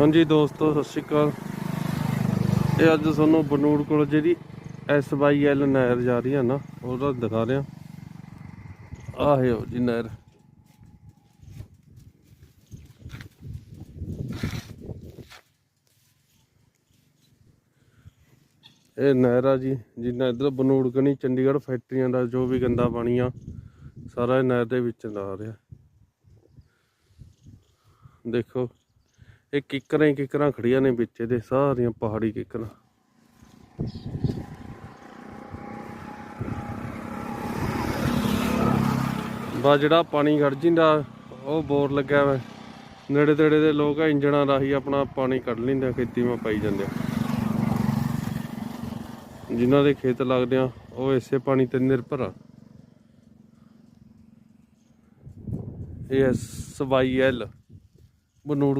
ਹਾਂਜੀ ਦੋਸਤੋ, ਸਤਿ ਸ਼੍ਰੀ ਅਕਾਲ। ਇਹ ਅੱਜ ਤੁਹਾਨੂੰ ਬਨੂੜ ਕੋਲ ਜਿਹੜੀ ਐਸ ਵਾਈ ਐਲ ਨਹਿਰ ਜਾ ਰਹੀ ਹੈ ਨਾ, ਉਹਦਾ ਦਿਖਾ ਰਿਹਾ। ਆਹਿਓ ਜੀ ਨਹਿਰ। ਇਹ ਨਹਿਰ ਆ ਜੀ, ਜਿੰਨਾ ਇਧਰ ਬਨੂੜ ਕਨੀ, ਚੰਡੀਗੜ੍ਹ ਫੈਕਟਰੀਆਂ ਦਾ ਜੋ ਵੀ ਗੰਦਾ ਪਾਣੀ ਆ, ਸਾਰਾ ਨਹਿਰ ਦੇ ਵਿੱਚ ਆ ਰਿਹਾ। ਦੇਖੋ ਇਹ ਕਿੱਕਰਾਂ ਹੀ ਕਿੱਕਰਾਂ ਖੜੀਆਂ ਨੇ ਵਿੱਚ, ਇਹਦੇ ਸਾਰੀਆਂ ਪਹਾੜੀ ਕਿੱਕਰਾਂ। ਬਾ ਜਿਹੜਾ ਪਾਣੀ ਖੜ ਜਿੰਦਾ, ਉਹ ਬੋਰ ਲੱਗਿਆ ਵਾ। ਨੇੜੇ ਤੇੜੇ ਦੇ ਲੋਕ ਇੰਜਣਾਂ ਰਾਹੀਂ ਆਪਣਾ ਪਾਣੀ ਕੱਢ ਲੈਂਦੇ ਖੇਤੀ ਮਾ ਪਾਈ ਜਾਂਦੇ ਆ। ਜਿਨ੍ਹਾਂ ਦੇ ਖੇਤ ਲੱਗਦੇ ਆ, ਉਹ ਇਸੇ ਪਾਣੀ ਤੇ ਨਿਰਭਰ ਆ। ਇਹ ਸਵਾਈ ਐਲ, ਬਨੂੜ